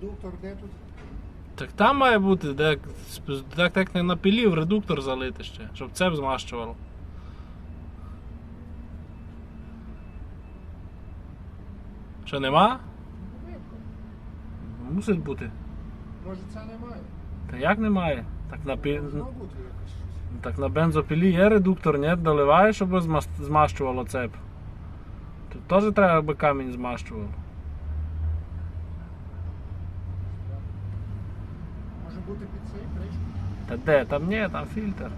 редуктор де тут? Так там має бути, де, так, так не напілів, редуктор залити ще, щоб цеп змащувало. Що нема? Мусить бути. Може це немає? Та як немає? Так на, пі... Так на бензопілі є редуктор, ні? Доливаєш, щоб змащувало цеп. Тут теж треба, аби камінь змащувало. Може бути під цей кришку? Та де? Там ні, там фільтр.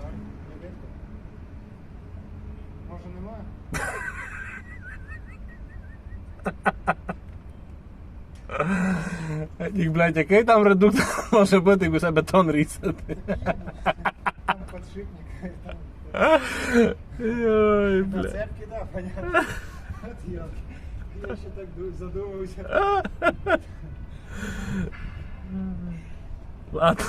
Так, не видно. Може немає? Ні, блядь, який там редуктор може бути, як у себе тон різати. Там подшипник, Ой, на бля. цепки, да, понятно. От. Я ще так ду- задумався. Ладно.